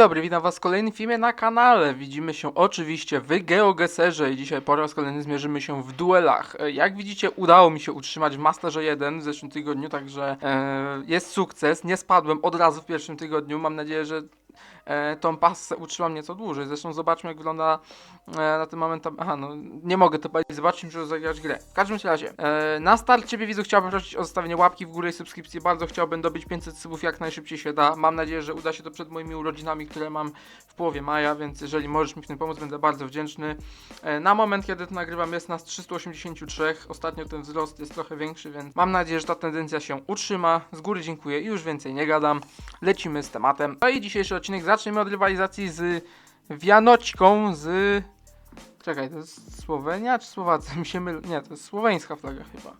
dobry, witam was w kolejnym filmie na kanale. Widzimy się oczywiście w GeoGeserze i dzisiaj po raz kolejny zmierzymy się w duelach. E, Jak widzicie udało mi się utrzymać w Masterze 1 w zeszłym tygodniu, także e, jest sukces. Nie spadłem od razu w pierwszym tygodniu. Mam nadzieję, że tą pasę utrzymam nieco dłużej. Zresztą zobaczmy jak wygląda e, na ten moment. Aha, no nie mogę to powiedzieć, zobaczmy, muszę zagrać grę. W każdym razie, e, na start Ciebie widzu chciałbym prosić o zostawienie łapki w górę i subskrypcji. Bardzo chciałbym dobić 500 subów jak najszybciej się da. Mam nadzieję, że uda się to przed moimi urodzinami, które mam w połowie maja, więc jeżeli możesz mi w tym pomóc, będę bardzo wdzięczny. E, na moment, kiedy to nagrywam, jest nas 383. Ostatnio ten wzrost jest trochę większy, więc mam nadzieję, że ta tendencja się utrzyma. Z góry dziękuję i już więcej nie gadam. Lecimy z tematem. No i dzisiejszy odcinek zaczniemy od rywalizacji z Wianoćką z... Czekaj, to jest Słowenia czy Słowacja? Mi się. Nie, to jest słoweńska flaga chyba.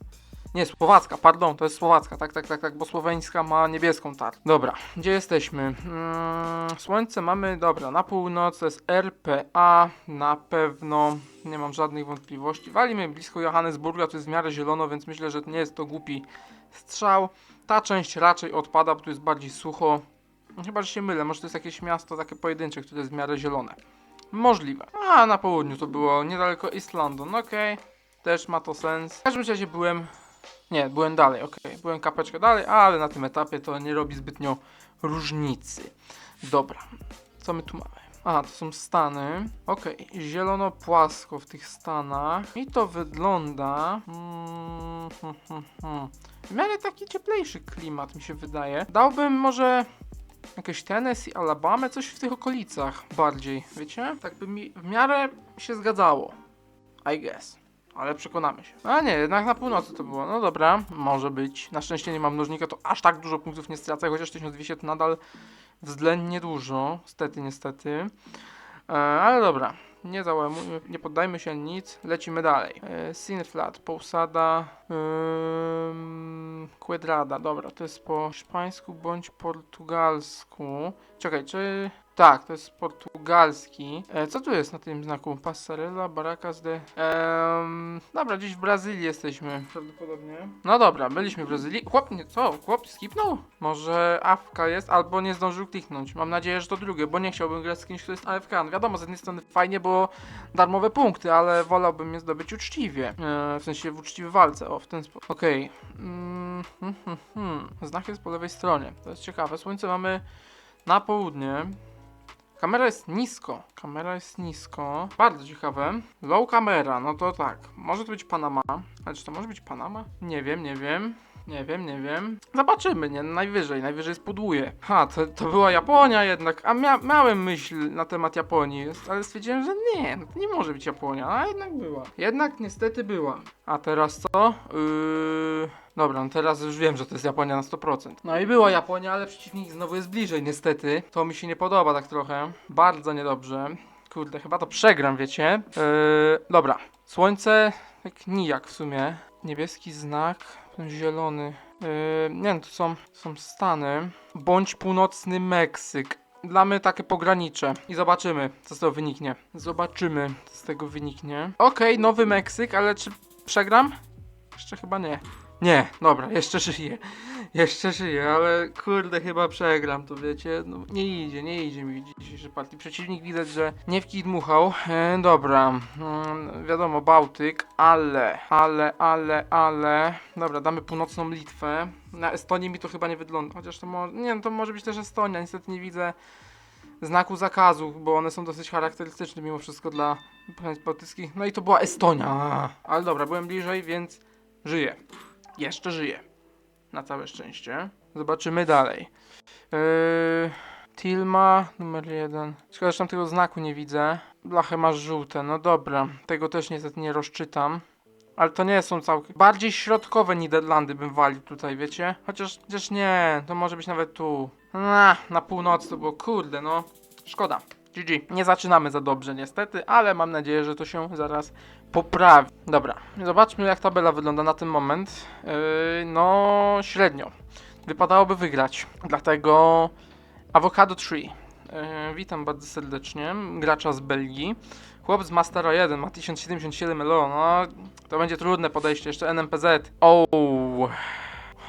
Nie, słowacka, pardon, to jest słowacka, tak, tak, tak, tak, bo słoweńska ma niebieską tarczę. Dobra, gdzie jesteśmy? Mm, słońce mamy, dobra, na północ to jest RPA, na pewno, nie mam żadnych wątpliwości. Walimy blisko Johannesburga, to jest w miarę zielono, więc myślę, że nie jest to głupi strzał. Ta część raczej odpada, bo tu jest bardziej sucho. Chyba, że się mylę, może to jest jakieś miasto takie pojedyncze, które jest w miarę zielone. Możliwe. A, na południu to było, niedaleko East London, okej. Też ma to sens. W każdym razie byłem nie, byłem dalej, okej. Byłem kapeczkę dalej, ale na tym etapie to nie robi zbytnio różnicy. Dobra, co my tu mamy? Aha, to są Stany. Okej, zielono płasko w tych Stanach. I to wygląda... Mm, hmm, hmm, hmm. W miarę taki cieplejszy klimat mi się wydaje. Dałbym może jakieś Tennessee, Alabama, coś w tych okolicach bardziej, wiecie? Tak by mi w miarę się zgadzało. I guess. Ale przekonamy się. A nie, jednak na północy to było. No dobra, może być. Na szczęście nie mam mnożnika, to aż tak dużo punktów nie stracę, chociaż 1200 to nadal względnie dużo. Niestety, niestety. E, ale dobra, nie załamujmy, nie poddajmy się nic, lecimy dalej. E, Sinflat, Pousada, ym, Quedrada, dobra, to jest po hiszpańsku bądź portugalsku. Czekaj, czy... Tak, to jest portugalski. E, co tu jest na tym znaku? Passarella, Baracas de... Ehm, dobra, gdzieś w Brazylii jesteśmy prawdopodobnie. No dobra, byliśmy w Brazylii. Chłop, nie, co? Chłop skipnął? Może AFK jest, albo nie zdążył kliknąć. Mam nadzieję, że to drugie, bo nie chciałbym grać z kimś, kto jest AFK. No wiadomo, z jednej strony fajnie, bo darmowe punkty, ale wolałbym je zdobyć uczciwie. E, w sensie w uczciwej walce, o, w ten sposób. Okej. Mm, hmm, hmm, hmm. Znak jest po lewej stronie. To jest ciekawe. Słońce mamy na południe. Kamera jest nisko. Kamera jest nisko. Bardzo ciekawe. Low kamera, no to tak. Może to być Panama. Ale czy to może być Panama? Nie wiem, nie wiem. Nie wiem, nie wiem. Zobaczymy, nie? Najwyżej, najwyżej spuduje. Ha, to, to była Japonia jednak. A mia miałem myśl na temat Japonii, ale stwierdziłem, że nie, no to nie może być Japonia. A jednak była. Jednak niestety była. A teraz co? Yy... Dobra, no teraz już wiem, że to jest Japonia na 100%. No i była Japonia, ale przeciwnik znowu jest bliżej, niestety. To mi się nie podoba tak trochę. Bardzo niedobrze. Kurde, chyba to przegram, wiecie? Yy, dobra. Słońce, jak nijak w sumie. Niebieski znak, ten zielony. Yy, nie no, to są, są Stany. Bądź północny Meksyk. Dla mnie takie pogranicze. I zobaczymy, co z tego wyniknie. Zobaczymy, co z tego wyniknie. Okej, Nowy Meksyk, ale czy przegram? Jeszcze chyba nie. Nie, dobra, jeszcze żyję. Jeszcze żyję, ale kurde, chyba przegram to, wiecie. No, nie idzie, nie idzie mi w partii. Przeciwnik widać, że nie w kij dmuchał. E, dobra, mm, wiadomo, Bałtyk, ale, ale, ale, ale. Dobra, damy północną Litwę. Na Estonię mi to chyba nie wygląda. Chociaż to może. Nie, no to może być też Estonia. Niestety nie widzę znaku zakazu, bo one są dosyć charakterystyczne mimo wszystko dla państw bałtyckich. No i to była Estonia. Ale dobra, byłem bliżej, więc żyję. Jeszcze żyję. Na całe szczęście. Zobaczymy dalej. Yy, Tilma numer jeden. Szkoda, że tam tego znaku nie widzę. Blachę masz żółte. No dobra. Tego też niestety nie rozczytam. Ale to nie są całkiem... Bardziej środkowe Niderlandy bym walił tutaj, wiecie? Chociaż, chociaż nie. To może być nawet tu. Na, na północy to było. Kurde, no. Szkoda. GG. Nie zaczynamy za dobrze niestety, ale mam nadzieję, że to się zaraz poprawi. Dobra, zobaczmy jak tabela wygląda na ten moment. Yy, no, średnio. Wypadałoby wygrać. Dlatego Avocado Tree. Yy, witam bardzo serdecznie. Gracza z Belgii. Chłop z Mastera 1 ma 1077 elo. No, to będzie trudne podejście. Jeszcze NMPZ. O.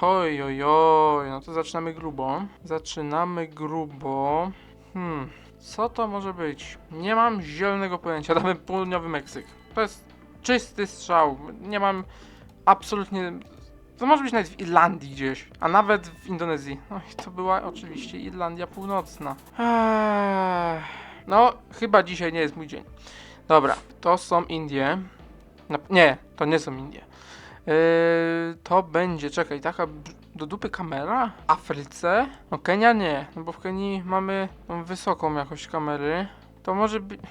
Oj, oj, oj. No to zaczynamy grubo. Zaczynamy grubo. Hmm, co to może być? Nie mam zielonego pojęcia. Damy południowy Meksyk. To jest czysty strzał. Nie mam absolutnie. To może być nawet w Irlandii gdzieś, a nawet w Indonezji. No i to była oczywiście Irlandia Północna. Eee, no, chyba dzisiaj nie jest mój dzień. Dobra, to są Indie. Na, nie, to nie są Indie. Yy, to będzie, czekaj, taka do dupy kamera? Afryce? No Kenia nie, no bo w Kenii mamy wysoką jakość kamery. To może być...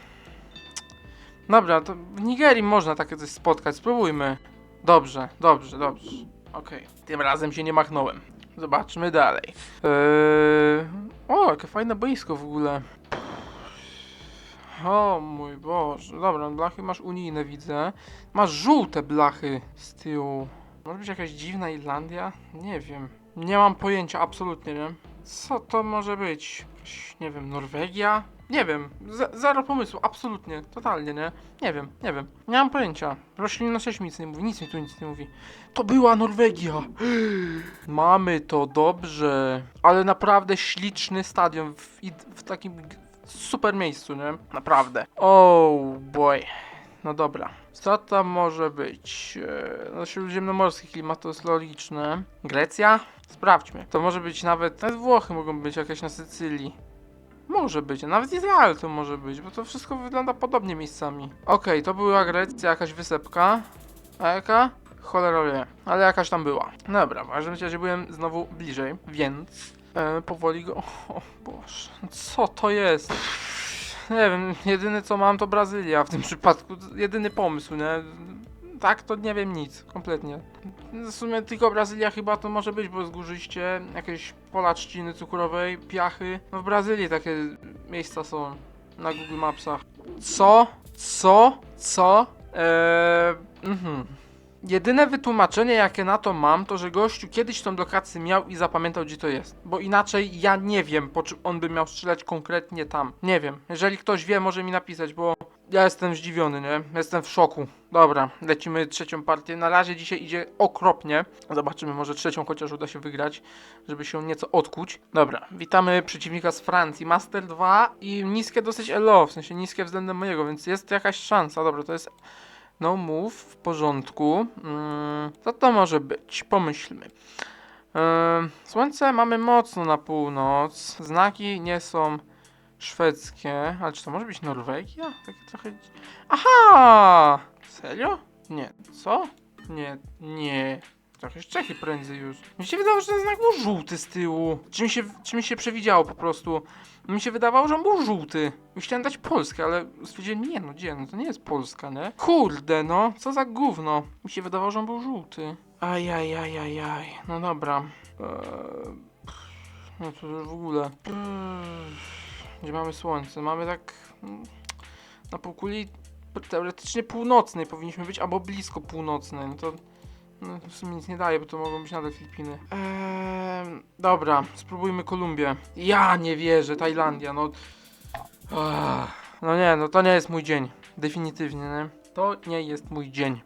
Dobra, to w Nigerii można takie coś spotkać, spróbujmy. Dobrze, dobrze, dobrze. Okej, tym razem się nie machnąłem. Zobaczmy dalej. Yy... O, jakie fajne boisko w ogóle. O mój Boże. Dobra, blachy masz unijne, widzę. Masz żółte blachy z tyłu. Może być jakaś dziwna Irlandia? Nie wiem. Nie mam pojęcia, absolutnie nie. Co to może być? Nie wiem, Norwegia? Nie wiem. Z zero pomysłu, absolutnie. Totalnie, nie? Nie wiem, nie wiem. Nie mam pojęcia. Roślinność mi nic nie mówi, nic mi tu nic nie mówi. To była Norwegia! Mamy to, dobrze. Ale naprawdę śliczny stadion w, w takim super miejscu, nie? Naprawdę. Oh boy. No dobra. Co tam może być? No śródziemnomorski klimat to jest logiczne. Grecja? Sprawdźmy. To może być nawet... Nawet Włochy mogą być jakieś na Sycylii. Może być, a nawet Izrael to może być, bo to wszystko wygląda podobnie miejscami. Okej, to była Grecja, jakaś wysepka. A jaka? Cholera wie, ale jakaś tam była. Dobra, w każdym razie byłem znowu bliżej, więc e, powoli go... O Boże, co to jest? Nie wiem, jedyne co mam to Brazylia w tym przypadku, jedyny pomysł, nie? Tak, to nie wiem nic, kompletnie. W sumie tylko Brazylia chyba to może być, bo zgórzyście jakieś pola trzciny cukrowej, piachy. No w Brazylii takie miejsca są na Google Mapsach. Co? Co? Co? Eee, mhm. Jedyne wytłumaczenie, jakie na to mam, to że gościu kiedyś tą lokację miał i zapamiętał, gdzie to jest. Bo inaczej ja nie wiem, po czym on by miał strzelać konkretnie tam. Nie wiem. Jeżeli ktoś wie, może mi napisać, bo ja jestem zdziwiony, nie? Jestem w szoku. Dobra, lecimy trzecią partię. Na razie dzisiaj idzie okropnie. Zobaczymy, może trzecią chociaż uda się wygrać, żeby się nieco odkuć. Dobra, witamy przeciwnika z Francji. Master 2 i niskie dosyć elo, w sensie niskie względem mojego, więc jest jakaś szansa. Dobra, to jest no move, w porządku. Mm, co to może być? Pomyślmy. Słońce mamy mocno na północ. Znaki nie są szwedzkie. Ale czy to może być Norwegia? Takie trochę... Aha! Serio? Nie. Co? Nie, nie. Trochę Czechy prędzej już. Mi się wydawało, że ten znak był żółty z tyłu. Czy mi się, czy mi się przewidziało po prostu? Mi się wydawało, że on był żółty. Chciałem dać Polskę, ale stwierdziłem, nie no, gdzie, no to nie jest Polska, nie? Kurde, no, co za gówno. Mi się wydawało, że on był żółty. Ajajajajaj, no dobra. Eee, no to już w ogóle. Gdzie mamy słońce? Mamy tak... mm, Na półkuli teoretycznie północnej powinniśmy być, albo blisko północnej, no to... No, w sumie nic nie daje, bo to mogą być nadal Filipiny. Eee, dobra, spróbujmy Kolumbię. Ja nie wierzę, Tajlandia, no... No nie, no to nie jest mój dzień. Definitywnie, nie? To nie jest mój dzień.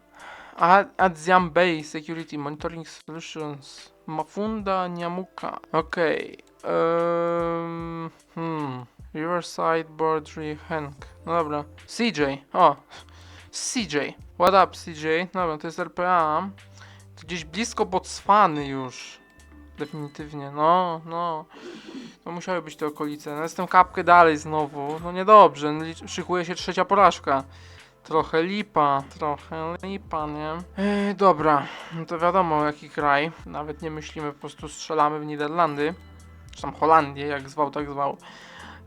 Adziam Bay Security Monitoring Solutions. Mafunda Nyamuka. Okej. Um, hmm. Riverside Boardry Hank. No dobra. CJ. O. CJ. What up CJ? Dobra, to jest RPA. Gdzieś blisko Botswany już. Definitywnie. No, no. To musiały być te okolice. No jestem kapkę dalej znowu. No niedobrze. No, szykuje się trzecia porażka. Trochę lipa, trochę lipa, nie? Ej, dobra, no to wiadomo jaki kraj. Nawet nie myślimy, po prostu strzelamy w Niderlandy. Czy tam Holandię, jak zwał, tak zwał.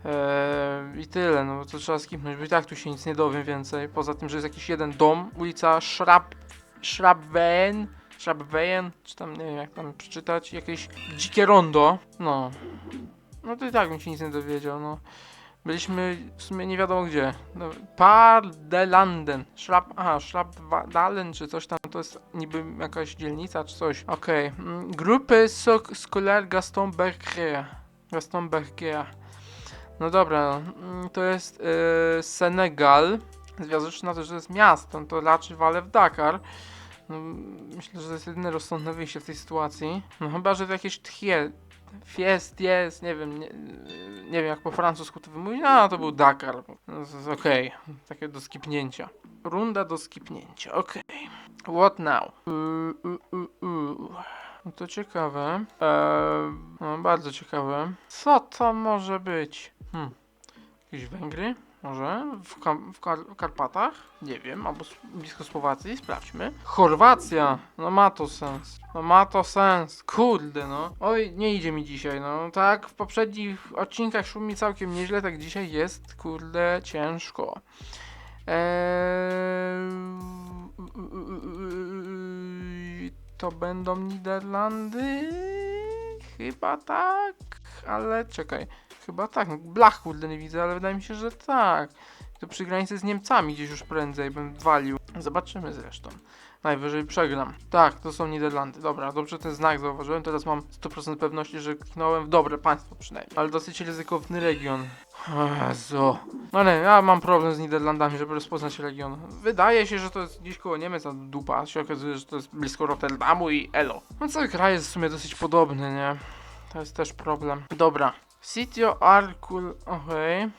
Eee, I tyle, no to trzeba skipnąć, bo i tak tu się nic nie dowiem więcej. Poza tym, że jest jakiś jeden dom, ulica Schrab... Schrabween, czy tam, nie wiem jak tam przeczytać, jakieś dzikie rondo. No. No to i tak bym się nic nie dowiedział, no. Byliśmy w sumie nie wiadomo gdzie. No, Par de Landen. Schrab, aha, Schrabdalen czy coś tam, to jest niby jakaś dzielnica czy coś. Okej. Mm, Grupy Soc Scolaire Gaston Berger. Gaston Berger. No dobra, mm, to jest yy, Senegal. Związawszy na to, że to jest miasto, to raczej wale w Dakar. No, myślę, że to jest jedyne rozsądne wyjście w tej sytuacji. No chyba, że to jakieś tchie Fiest, jest, nie wiem, nie, nie wiem jak po francusku to wymówić, no to był Dakar. No, Okej, takie do skipnięcia. Runda do skipnięcia, okej. What now? No to ciekawe. Eee, no, bardzo ciekawe. Co to może być? Hmm. Jakieś Węgry? Może? W, w, Kar- Karpatach? Nie wiem, albo blisko Słowacji, sprawdźmy. Chorwacja! No ma to sens. No ma to sens. Kurde no. Oj, nie idzie mi dzisiaj, no. Tak, w poprzednich odcinkach szło mi całkiem nieźle, tak dzisiaj jest, kurde, ciężko. Eee, to będą Niderlandy? Chyba tak, ale czekaj. Chyba tak. Blach kurde nie widzę, ale wydaje mi się, że tak. To przy granicy z Niemcami gdzieś już prędzej bym walił. Zobaczymy zresztą. Najwyżej przegram. Tak, to są Niderlandy. Dobra, dobrze ten znak zauważyłem. Teraz mam 100% pewności, że kliknąłem w dobre państwo przynajmniej. Ale dosyć ryzykowny region. Jezu. No nie, ja mam problem z Niderlandami, żeby rozpoznać region. Wydaje się, że to jest gdzieś koło Niemiec, a dupa się okazuje, że to jest blisko Rotterdamu i Elo. No cały kraj jest w sumie dosyć podobny, nie? To jest też problem. Dobra. Sitio Arkul... Okej.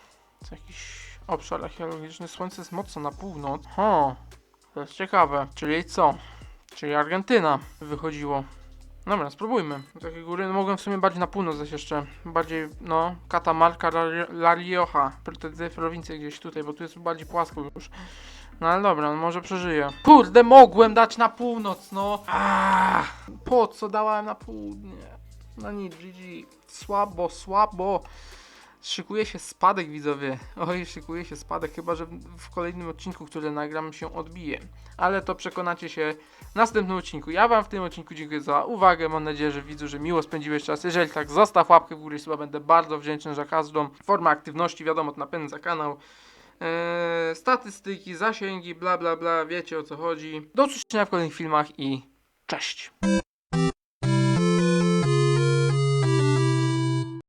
To jakiś obszar archeologiczny. Słońce jest mocno na północ. Ho. To jest ciekawe. Czyli co? Czyli Argentyna wychodziło. Dobra, spróbujmy. Takie góry, no mogłem w sumie bardziej na północ zaś jeszcze. Bardziej, no, Catamarca, La, Rioja. Te prowincje gdzieś tutaj, bo tu jest bardziej płasko już. No ale dobra, no może przeżyję. Kurde, mogłem dać na północ, no. Ah, po co dałem na południe? No nic, GG. Słabo, słabo. Szykuje się spadek, widzowie. Oj, szykuje się spadek, chyba że w- kolejnym odcinku, który nagram, się odbije. Ale to przekonacie się w następnym odcinku. Ja Wam w tym odcinku dziękuję za uwagę. Mam nadzieję, że widzu, że miło spędziłeś czas. Jeżeli tak, zostaw łapkę w górę suba. Będę bardzo wdzięczny za każdą formę aktywności. Wiadomo, to napędza kanał. Eee, statystyki, zasięgi, bla bla bla. Wiecie o co chodzi. Do usłyszenia w kolejnych filmach i cześć.